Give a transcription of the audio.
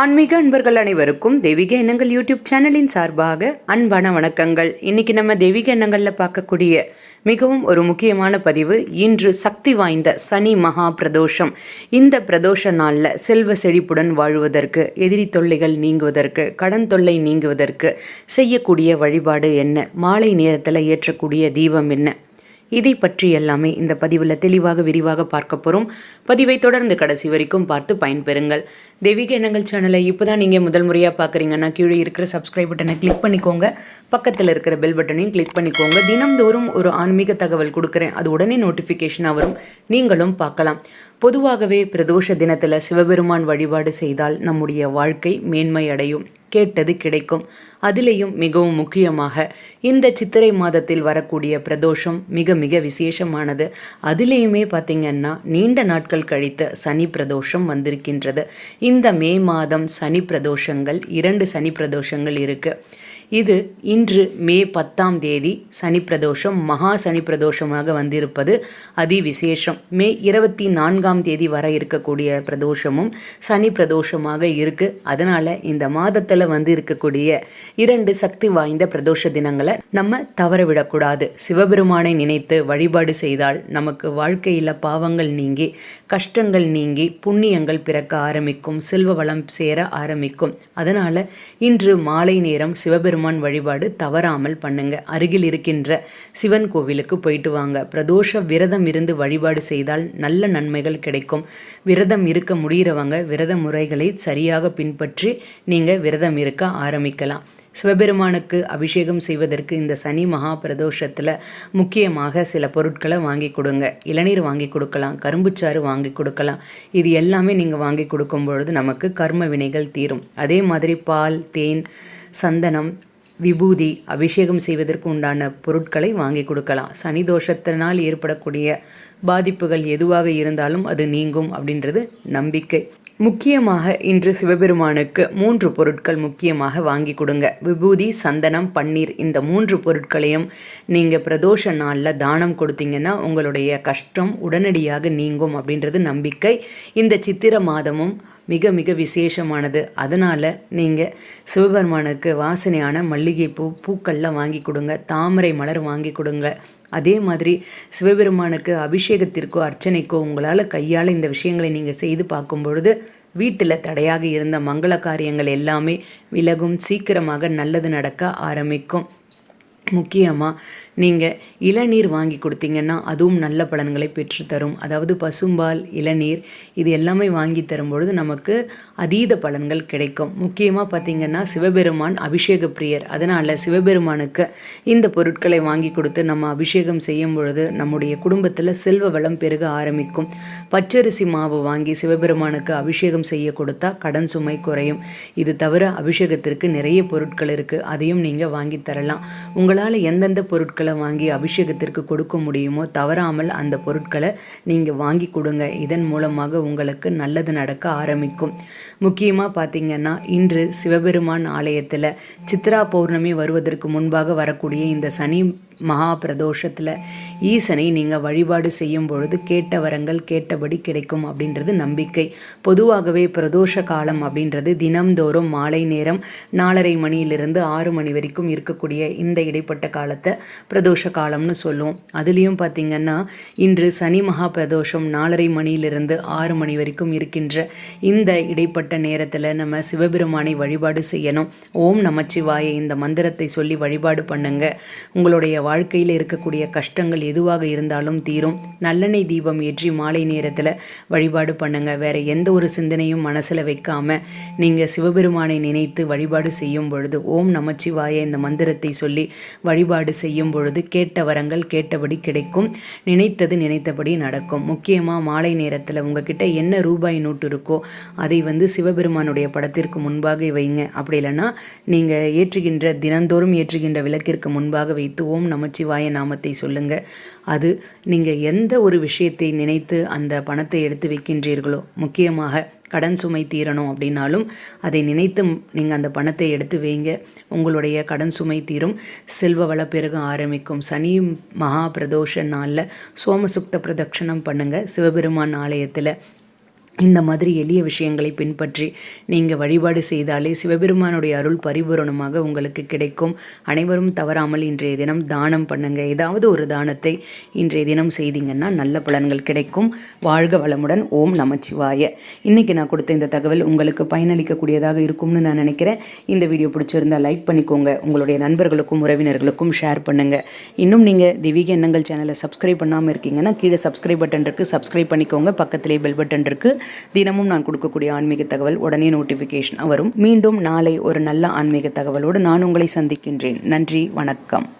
ஆன்மீக அன்பர்கள் அனைவருக்கும் தெய்வீக எண்ணங்கள் யூடியூப் சேனலின் சார்பாக அன்பான வணக்கங்கள். இன்னைக்கு நம்ம தெய்வீக எண்ணங்களில் பார்க்கக்கூடிய மிகவும் ஒரு முக்கியமான பதிவு இன்று சக்தி வாய்ந்த சனி மகா பிரதோஷம். இந்த பிரதோஷ நாளில் செல்வ செழிப்புடன் வாழ்வதற்கு எதிரி தொல்லைகள் நீங்குவதற்கு கடன் தொல்லை நீங்குவதற்கு செய்யக்கூடிய வழிபாடு என்ன? மாலை நேரத்தில் ஏற்றக்கூடிய தீபம் என்ன? இதை பற்றி எல்லாமே இந்த பதிவில் தெளிவாக விரிவாக பார்க்க போகிறோம் பதிவை தொடர்ந்து கடைசி வரைக்கும் பார்த்து பயன்பெறுங்கள். தெய்வீக எண்ணங்கள் சேனலை இப்போ தான் நீங்கள் முதல் முறையாக பார்க்குறீங்கன்னா கீழே இருக்கிற சப்ஸ்கிரைப் பட்டனை கிளிக் பண்ணிக்கோங்க. பக்கத்தில் இருக்கிற பெல் பட்டனையும் கிளிக் பண்ணிக்கோங்க. தினம்தோறும் ஒரு ஆன்மீக தகவல் கொடுக்குறேன். அது உடனே நோட்டிஃபிகேஷனாக வரும். நீங்களும் பார்க்கலாம். பொதுவாகவே பிரதோஷ தினத்தில் சிவபெருமான் வழிபாடு செய்தால் நம்முடைய வாழ்க்கை மேன்மை அடையும் கேட்டது கிடைக்கும். அதிலேயும் மிகவும் முக்கியமாக இந்த சித்திரை மாதத்தில் வரக்கூடிய பிரதோஷம் மிக மிக விசேஷமானது. அதிலேயுமே பார்த்திங்கன்னா நீண்ட நாட்கள் கழித்த சனி பிரதோஷம் வந்திருக்கின்றது. இந்த மே மாதம் சனி பிரதோஷங்கள் இரண்டு சனி பிரதோஷங்கள் இருக்குது இது இன்று மே பத்தாம் தேதி சனி பிரதோஷம் மகா சனி பிரதோஷமாக வந்திருப்பது அதி விசேஷம் மே இருபத்தி நான்காம் தேதி வர இருக்கக்கூடிய பிரதோஷமும் சனி பிரதோஷமாக இருக்கு. அதனால இந்த மாதத்தில் வந்து இருக்கக்கூடிய இரண்டு சக்தி வாய்ந்த பிரதோஷ தினங்களை நம்ம தவறவிடக்கூடாது. சிவபெருமானை நினைத்து வழிபாடு செய்தால் நமக்கு வாழ்க்கையில் பாவங்கள் நீங்கி கஷ்டங்கள் நீங்கி புண்ணியங்கள் பிறக்க ஆரம்பிக்கும் செல்வ வளம் சேர ஆரம்பிக்கும். அதனால இன்று மாலை நேரம் சிவபெருமான் பெருமான் வழிபாடு தவறாமல் பண்ணுங்க. அருகில் இருக்கின்ற சிவன் கோவிலுக்கு போயிட்டு வாங்க. பிரதோஷ விரதம் இருந்து வழிபாடு செய்தால் நல்ல நன்மைகள் கிடைக்கும். விரதம் இருக்க முடிகிறவங்க விரத முறைகளை சரியாக பின்பற்றி நீங்கள் விரதம் இருக்க ஆரம்பிக்கலாம். சிவபெருமானுக்கு அபிஷேகம் செய்வதற்கு இந்த சனி மகா பிரதோஷத்தில் முக்கியமாக சில பொருட்களை வாங்கி கொடுங்க. இளநீர் வாங்கி கொடுக்கலாம் கரும்புச்சாறு வாங்கி கொடுக்கலாம். இது எல்லாமே நீங்கள் வாங்கி கொடுக்கும் பொழுது நமக்கு கர்ம வினைகள் தீரும். அதே மாதிரி பால் தேன் சந்தனம் விபூதி அபிஷேகம் செய்வதற்கு உண்டான பொருட்களை வாங்கி கொடுக்கலாம். சனி தோஷத்தினால் ஏற்படக்கூடிய பாதிப்புகள் எதுவாக இருந்தாலும் அது நீங்கும் அப்படின்றது நம்பிக்கை. முக்கியமாக இன்று சிவபெருமானுக்கு மூன்று பொருட்கள் முக்கியமாக வாங்கி கொடுங்க. விபூதி சந்தனம் பன்னீர் இந்த மூன்று பொருட்களையும் நீங்கள் பிரதோஷ நாளில் தானம் கொடுத்தீங்கன்னா உங்களுடைய கஷ்டம் உடனடியாக நீங்கும் அப்படின்றது நம்பிக்கை. இந்த சித்திர மாதமும் மிக மிக விசேஷமானது. அதனால் நீங்கள் சிவபெருமானுக்கு வாசனையான மல்லிகைப்பூ பூக்கள்லாம் வாங்கி கொடுங்க. தாமரை மலர் வாங்கி கொடுங்க. அதே மாதிரி சிவபெருமானுக்கு அபிஷேகத்திற்கோ அர்ச்சனைக்கோ உங்களால் கையால் இந்த விஷயங்களை நீங்கள் செய்து பார்க்கும் பொழுது வீட்டில் தடையாக இருந்த மங்கள காரியங்கள் எல்லாமே விலகும். சீக்கிரமாக நல்லது நடக்க ஆரம்பிக்கும். முக்கியமாக நீங்கள் இளநீர் வாங்கி கொடுத்தீங்கன்னா அதுவும் நல்ல பலன்களை பெற்றுத்தரும் அதாவது பசும்பால் இளநீர் இது எல்லாமே வாங்கி தரும்பொழுது நமக்கு அதீத பலன்கள் கிடைக்கும். முக்கியமாக பார்த்திங்கன்னா சிவபெருமான் அபிஷேக பிரியர். அதனால் சிவபெருமானுக்கு இந்த பொருட்களை வாங்கி கொடுத்து நம்ம அபிஷேகம் செய்யும் பொழுது நம்முடைய குடும்பத்தில் செல்வ வளம் பெருக ஆரம்பிக்கும். பச்சரிசி மாவு வாங்கி சிவபெருமானுக்கு அபிஷேகம் செய்ய கொடுத்தா கடன் சுமை குறையும். இது தவிர அபிஷேகத்திற்கு நிறைய பொருட்கள் இருக்குது அதையும் நீங்கள் வாங்கி தரலாம். உங்கள் உங்களால் எந்தெந்த பொருட்களை வாங்கி அபிஷேகத்திற்கு கொடுக்க முடியுமோ தவறாமல் அந்த பொருட்களை நீங்கள் வாங்கி கொடுங்க. இதன் மூலமாக உங்களுக்கு நல்லது நடக்க ஆரம்பிக்கும். முக்கியமாக பார்த்தீங்கன்னா இன்று சிவபெருமான் ஆலயத்தில் சித்ரா பௌர்ணமி வருவதற்கு முன்பாக வரக்கூடிய இந்த சனி மகா பிரதோஷத்தில் ஈசனை நீங்கள் வழிபாடு செய்யும் பொழுது கேட்ட வரங்கள் கேட்டபடி கிடைக்கும் அப்படின்றது நம்பிக்கை. பொதுவாகவே பிரதோஷ காலம் அப்படின்றது தினம்தோறும் மாலை நேரம் நாலரை மணியிலிருந்து ஆறு மணி வரைக்கும் இருக்கக்கூடிய இந்த இடைப்பட்ட காலத்தை பிரதோஷ காலம்னு சொல்லுவோம். அதுலேயும் பார்த்திங்கன்னா இன்று சனி மகா பிரதோஷம் நாலரை மணியிலிருந்து ஆறு மணி வரைக்கும் இருக்கின்ற இந்த இடைப்பட்ட நேரத்தில் நம்ம சிவபெருமானை வழிபாடு செய்யணும். ஓம் நமச்சிவாய இந்த மந்திரத்தை சொல்லி வழிபாடு பண்ணுங்க. உங்களுடைய வாழ்க்கையில் இருக்கக்கூடிய கஷ்டங்கள் எதுவாக இருந்தாலும் தீரும். நல்லெண்ணெய் தீபம் ஏற்றி மாலை நேரத்தில் வழிபாடு பண்ணுங்க. வேற எந்த ஒரு சிந்தனையும் மனசில் வைக்காம நீங்கள் சிவபெருமானை நினைத்து வழிபாடு செய்யும் பொழுது ஓம் நமச்சிவாய இந்த மந்திரத்தை சொல்லி வழிபாடு செய்யும் பொழுது கேட்ட வரங்கள் கேட்டபடி கிடைக்கும். நினைத்தது நினைத்தபடி நடக்கும். முக்கியமாக மாலை நேரத்தில் உங்ககிட்ட என்ன ரூபாய் நோட்டு இருக்கோ அதை வந்து சிவபெருமானுடைய படத்திற்கு முன்பாக வைங்க. அப்படி இல்லைன்னா நீங்கள் ஏற்றுகின்ற தினந்தோறும் ஏற்றுகின்ற விளக்கிற்கு முன்பாக வைத்து ஓம் நமச்சிவாய நாமத்தை சொல்லுங்க. அது நீங்கள் எந்த ஒரு விஷயத்தை நினைத்து அந்த பணத்தை எடுத்து வைக்கின்றீர்களோ முக்கியமாக கடன் சுமை தீரணும் அப்படின்னாலும் அதை நினைத்து நீங்கள் அந்த பணத்தை எடுத்து வைங்க. உங்களுடைய கடன் சுமை தீரும். செல்வ வள பெருக ஆரம்பிக்கும். சனி மகா பிரதோஷ நாளில் சோமசுக்த பிரதட்சணம் பண்ணுங்கள் சிவபெருமான் ஆலயத்தில் இந்த மாதிரி எளிய விஷயங்களை பின்பற்றி நீங்கள் வழிபாடு செய்தாலே சிவபெருமானுடைய அருள் பரிபூரணமாக உங்களுக்கு கிடைக்கும். அனைவரும் தவறாமல் இன்றைய தினம் தானம் பண்ணுங்க. ஏதாவது ஒரு தானத்தை இன்றைய தினம் செய்தீங்கன்னா நல்ல பலன்கள் கிடைக்கும். வாழ்க வளமுடன். ஓம் நமச்சிவாய. இன்றைக்கி நான் கொடுத்த இந்த தகவல் உங்களுக்கு பயனளிக்கக்கூடியதாக இருக்கும்னு நான் நினைக்கிறேன். இந்த வீடியோ பிடிச்சிருந்தா லைக் பண்ணிக்கோங்க. உங்களுடைய நண்பர்களுக்கும் உறவினர்களுக்கும் ஷேர் பண்ணுங்க. இன்னும் நீங்கள் திவிக எண்ணங்கள் சேனலை சப்ஸ்கிரைப் பண்ணாமல் இருக்கீங்கன்னா கீழே சப்ஸ்கிரைப் பட்டன் இருக்குது சப்ஸ்கிரைப் பண்ணிக்கோங்க. பக்கத்திலே பெல் பட்டன் இருக்குது தினமும் நான் கொடுக்கக்கூடிய ஆன்மீக தகவல் உடனே நோட்டிஃபிகேஷன் வரும் மீண்டும் நாளை ஒரு நல்ல ஆன்மீக தகவலோடு நான் உங்களை சந்திக்கின்றேன். நன்றி வணக்கம்.